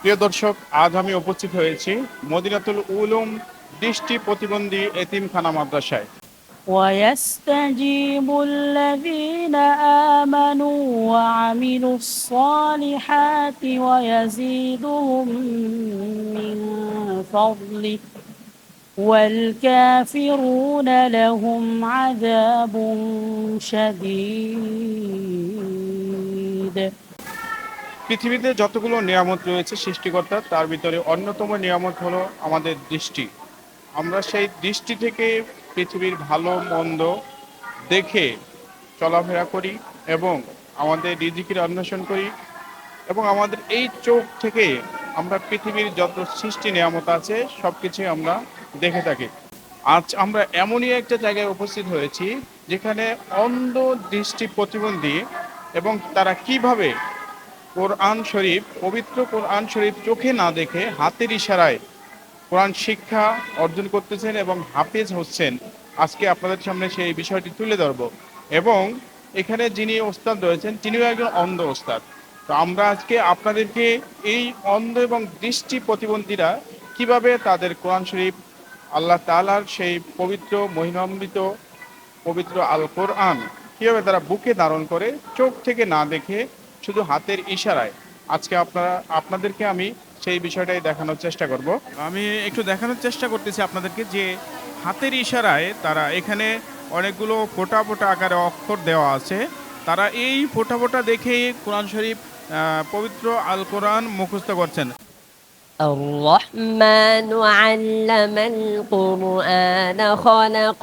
প্রিয় দর্শক আজ আমি উপস্থিত হয়েছি মদিনাতুল উলুম দৃষ্টি প্রতিবন্ধী এতিমখানা মাদ্রাসায় ويستجيب الذين آمنوا وعملوا الصالحات ويزيدهم من فضله والكافرون لهم عذاب شديد পৃথিবীতে যতগুলো নিয়ামত রয়েছে সৃষ্টিকর্তার তার ভিতরে অন্যতম নিয়ামত হলো আমাদের দৃষ্টি। আমরা সেই দৃষ্টি থেকে পৃথিবীর ভালো, মন্দ দেখে চলাফেরা করি এবং আমাদের রিজিকের অন্বেষণ করি এবং আমাদের এই চোখ থেকে আমরা পৃথিবীর যত সৃষ্টি নিয়ামত আছে সব কিছুই আমরা দেখে থাকি। আজ আমরা এমনই একটা জায়গায় উপস্থিত হয়েছি যেখানে অন্ধ দৃষ্টি প্রতিবন্ধী এবং তারা কীভাবে কোরআন শরীফ, পবিত্র কোরআন শরীফ চোখে না দেখে হাতের ইশারায় কোরআন শিক্ষা অর্জন করতেছেন এবং হাফেজ হচ্ছেন। আজকে আপনাদের সামনে সেই বিষয়টি তুলে ধরব। এবং এখানে যিনি ওস্তাদ রয়েছেন, তিনিও একজন অন্ধ ওস্তাদ। তো আমরা আজকে আপনাদেরকে এই অন্ধ এবং দৃষ্টি প্রতিবন্ধীরা কীভাবে তাদের কোরআন শরীফ, আল্লাহ তালার সেই পবিত্র, মহিমান্বিত, পবিত্র আল কোরআন কীভাবে তারা বুকে ধারণ করে, চোখ থেকে না দেখে শুধু হাতের ইশারায় আজকে আপনারা আপনাদেরকে আমি সেই বিষয়টাই দেখানোর চেষ্টা করব আমি একটু দেখানোর চেষ্টা করতেছি আপনাদেরকে যে হাতের ইশারায় তারা এখানে অনেকগুলো ফোটা ফোটা আকারে অক্ষর দেওয়া আছে তারা এই ফোটা ফোটা দেখেই কোরআন শরীফ আহ, পবিত্র আল কোরআন মুখস্থ করছেন الرحمن علم القرآن خلق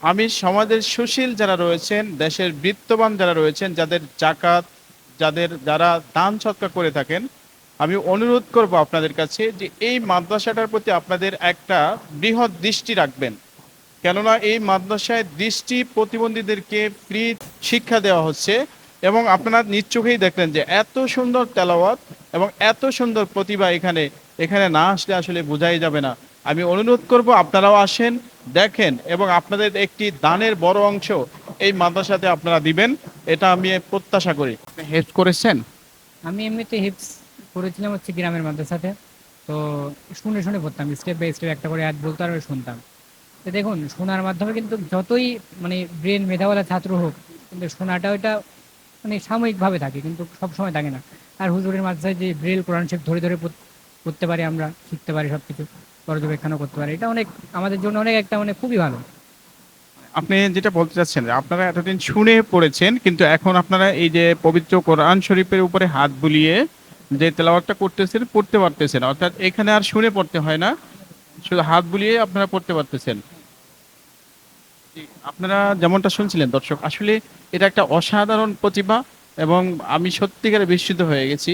আমি সমাজের সুশীল যারা রয়েছেন, দেশের বৃত্তবান যারা রয়েছেন, যাদের জাকাত, যাদের যারা দান সৎকার করে থাকেন, আমি অনুরোধ করব আপনাদের কাছে যে এই মাদ্রাসাটার প্রতি আপনাদের একটা বৃহৎ দৃষ্টি রাখবেন। কেননা এই মাদ্রাসায় দৃষ্টি প্রতিবন্ধীদেরকে ফ্রি শিক্ষা দেওয়া হচ্ছে এবং আপনারা নিজ চোখেই দেখলেন যে এত সুন্দর তেলাওয়াত এবং এত সুন্দর প্রতিভা এখানে এখানে না আসলে আসলে বোঝাই যাবে না। আমি অনুরোধ করব, আপনারাও আসেন, দেখেন, এবং আপনাদের একটি দানের বড় অংশ এই মাদ্রাসাতে আপনারা দিবেন, এটা আমি প্রত্যাশা করি। হেল্প করেছেন? আমি এমনিতে হেল্প করেছিলাম হচ্ছে গ্রামের মাদ্রাসাতে। তো শুনে শুনে পড়তাম স্টেপ বাই স্টেপ একটা করে অ্যাড বলতো আর শুনতাম। তো দেখুন, শোনার মাধ্যমে কিন্তু যতই মানে ব্রেন মেধাওয়ালা ছাত্র হোক, কিন্তু শোনাটা ওইটা মানে সাময়িকভাবে থাকে, কিন্তু সব সময় থাকে না। আর হুজুরের মাদ্রাসায় যে ব্রেল কোরআন শেখ ধরে ধরে পড়- পড়তে পারি আমরা, শিখতে পারি সব কিছু পর্যবেক্ষণও করতে পারি। এটা অনেক আমাদের জন্য অনেক একটা মানে খুবই ভালো। আপনি যেটা বলতে চাচ্ছেন, আপনারা এতদিন শুনে পড়েছেন, কিন্তু এখন আপনারা এই যে পবিত্র কোরআন শরীফের উপরে হাত বুলিয়ে যে তেলাওয়াতটা করতেছেন, পড়তে পারতেছেন। অর্থাৎ এখানে আর শুনে পড়তে হয় না, শুধু হাত বুলিয়ে আপনারা পড়তে পারতেছেন। আপনারা যেমনটা শুনছিলেন দর্শক, আসলে এটা একটা অসাধারণ প্রতিভা এবং আমি সত্যিকারে বিস্মিত হয়ে গেছি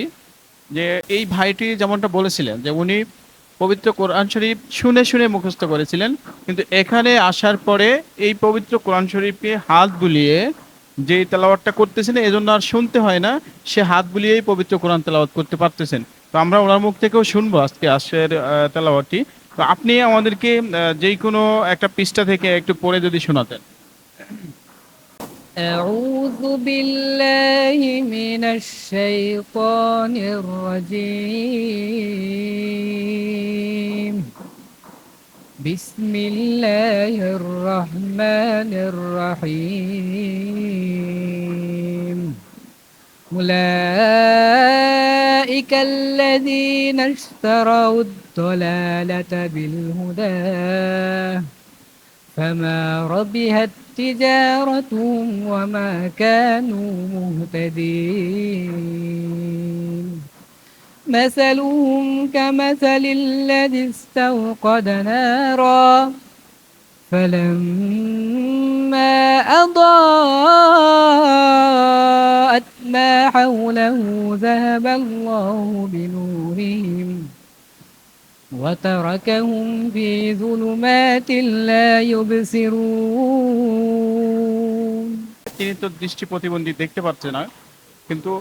যে এই ভাইটি যেমনটা বলেছিলেন যে উনি পবিত্র কোরআন শরীফ শুনে শুনে মুখস্থ করেছিলেন কিন্তু এখানে আসার পরে এই পবিত্র কোরআন শরীফকে হাত বুলিয়ে যে তেলাওয়াতটা করতেছেন এজন্য আর শুনতে হয় না সে হাত বুলিয়েই পবিত্র কোরআন তেলাওয়াত করতে পারতেছেন তো আমরা ওনার মুখ থেকেও শুনবো আজকে আজকের আহ, তেলাওয়াতটি তো আপনি আমাদেরকে আহ, যেই কোনো একটা পৃষ্ঠা থেকে একটু পড়ে যদি শোনাতেন أعوذ بالله من الشيطان الرجيم بسم الله الرحمن الرحيم. أولئك الذين اشتروا الضلالة بالهدى فما ربحت تجارتهم وما كانوا مهتدين. مثلهم كمثل الذي استوقد نارا فلما أضاءت ما حوله ذهب الله بنورهم وتركهم في ظلمات لا يبصرون তিনি তো দৃষ্টি প্রতিবন্ধী দেখতে পাচ্ছে না কিন্তু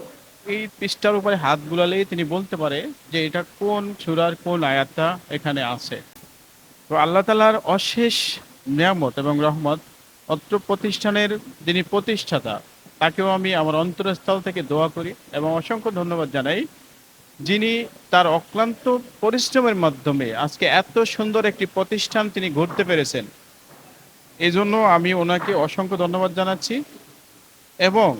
এই পৃষ্ঠার উপরে হাত বুলালেই তিনি বলতে পারে যে এটা কোন সুরার কোন আয়াতটা এখানে আছে। তো আল্লাহ তালার অশেষ নিয়ামত এবং রহমত অত্র প্রতিষ্ঠানের যিনি প্রতিষ্ঠাতা, তাকেও আমি আমার অন্তরস্থল থেকে দোয়া করি এবং অসংখ্য ধন্যবাদ জানাই, যিনি তার অক্লান্ত পরিশ্রমের মাধ্যমে আজকে এত সুন্দর একটি প্রতিষ্ঠান তিনি গড়তে পেরেছেন। এই জন্য আমি ওনাকে অসংখ্য ধন্যবাদ জানাচ্ছি এবং